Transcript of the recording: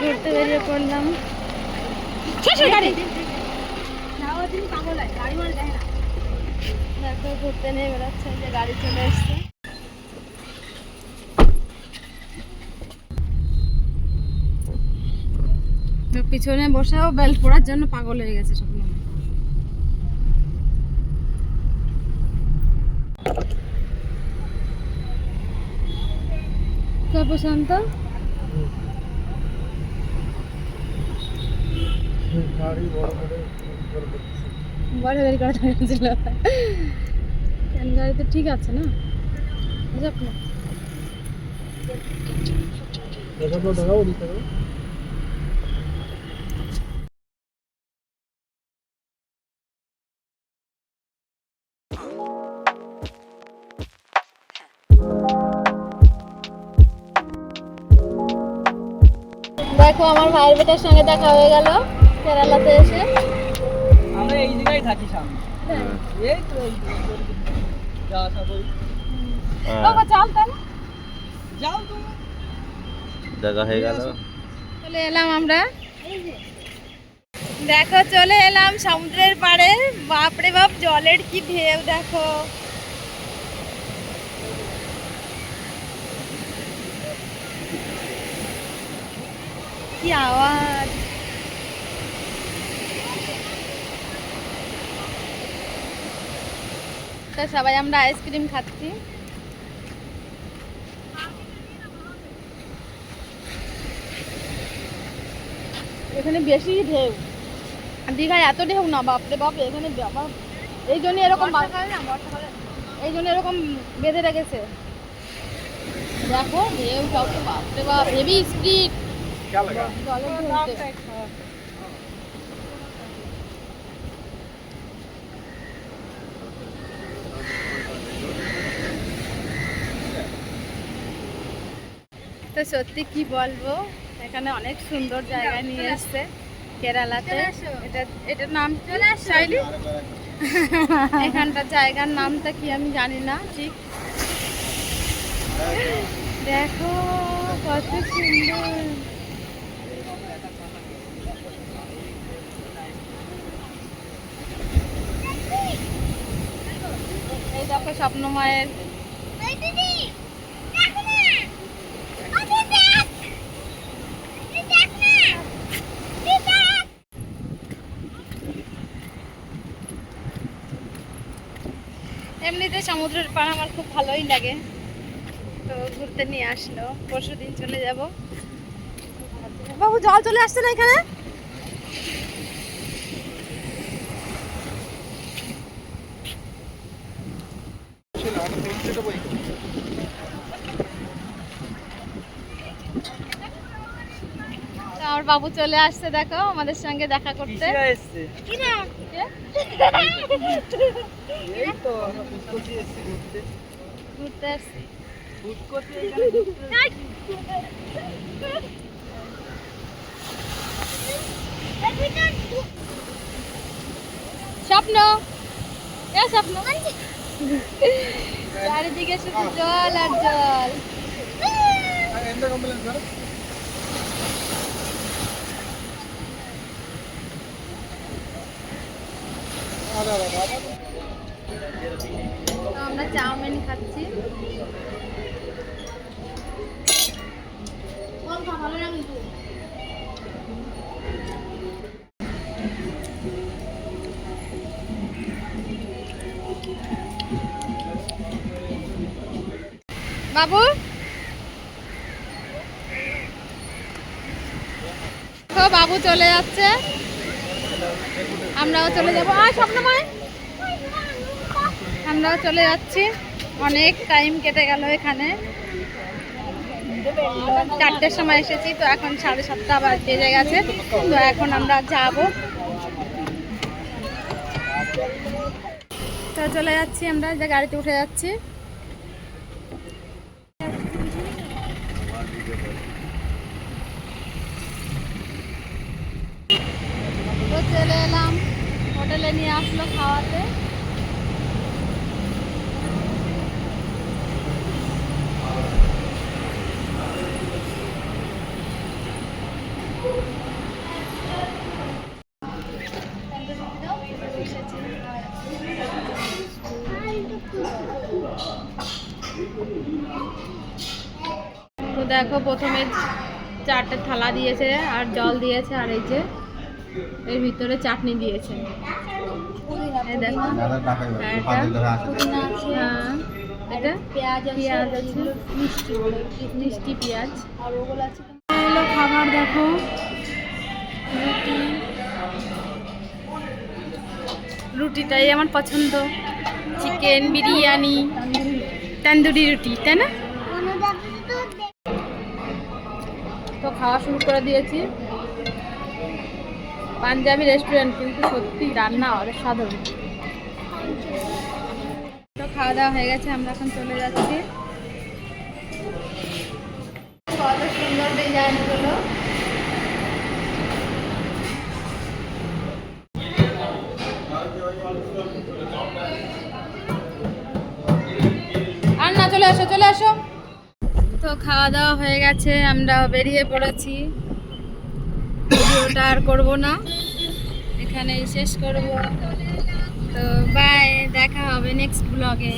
ঘুরতে বেরিয়ে পড়লাম। গাড়ি দেখো ঘুরতে নিয়ে বেরোচ্ছে যে গাড়ি চলে এসছে। পিছনে বসেও বেল্ট পড়ার জন্য পাগল হয়ে গেছে সব তো প্রশান্ত বড় করে গাড়ি করা ছিল গাড়ি তো ঠিক আছে না? যাক না। দেখাবো দেখাবো দিতে হবে। দেখো আমার ভাইয়ের বেটার সঙ্গে দেখা হয়ে গেল। কেরালাতে এসে। আমরা এই জায়গায় থাকি সামনে। এই তো এই যা আসা করি। বাবা চল তাহলে। যাও তুমি দেখা হয়ে গেল। চলে এলাম আমরা। দেখো চলে এলাম সমুদ্রের পাড়ে। বাপরে বাপ জলের কি ঢেউ দেখো। কি আওয়াজ। তা সবাই আমরা আইসক্রিম খাচ্ছি। এখানে বেশি ঢেউ। আর দীঘায় এত ঢেউ না বাপরে বাপ এখানে বাবা। এই জন্য এরকম এই জন্য এরকম বেঁধে রেখেছে। দেখো ঢেউ বাপরে বাপ হেভি স্পিড তো সত্যি কি বলব এখানে অনেক সুন্দর জায়গা নিয়ে এসছে কেরালাতে। এটা এটার নাম চাইলি এখানটার জায়গার নামটা কি আমি জানি না ঠিক? দেখো কত সুন্দর। এই দেখো স্বপ্নময়ের এমনিতে সমুদ্রের পাড় আমার খুব ভালোই লাগে। তো ঘুরতে নিয়ে আসলো। পরশু দিন চলে যাব। বাবু, জল চলে আসছে না এখানে? আমার বাবু চলে আসছে দেখো আমাদের সঙ্গে দেখা করতে। ঘুরতে। আসছি। স্বপ্ন! এ স্বপ্ন! চারিদিকে শুধু জল আর জল। আমরা চাউমিন খাচ্ছি। বাবু? বাবু চলে যাচ্ছে। আমরাও চলে যাব। আর স্বপ্নময় আমরাও চলে যাচ্ছি। অনেক টাইম কেটে গেল এখানে। চারটের সময় এসেছি, তো এখন সাড়ে সাতটা আবার বেজে গেছে। তো এখন আমরা যাব। তো চলে যাচ্ছি আমরা, যে গাড়িতে উঠে যাচ্ছি। তুলে নিয়ে আসলো খাওয়াতে। তো দেখো প্রথমে চারটে থালা দিয়েছে আর জল দিয়েছে আর এই যে এর ভিতরে চাটনি দিয়েছে। এই দেখো। এটা হ্যাঁ পেঁয়াজ পেঁয়াজ আছে। মিষ্টি। মিষ্টি পেঁয়াজ। আর ওগুলো আছে হলো খাবার দেখো। রুটি। রুটিটাই আমার পছন্দ। চিকেন বিরিয়ানি তন্দুরি রুটি তাই না? তো খাওয়া শুরু করে দিয়েছি। পাঞ্জাবি রেস্টুরেন্ট কিন্তু সত্যি রান্না অসাধারণ। তো খাওয়া দাওয়া হয়ে গেছে, আমরা এখন চলে যাচ্ছি। কত সুন্দর ডিজাইনগুলো আর না চলে আসো চলে আসো। তো খাওয়া দাওয়া হয়ে গেছে, আমরা বেরিয়ে পড়েছি। ভিডিওটা আর করব না। এখানেই শেষ করব। তো বাই দেখা হবে নেক্সট ব্লগে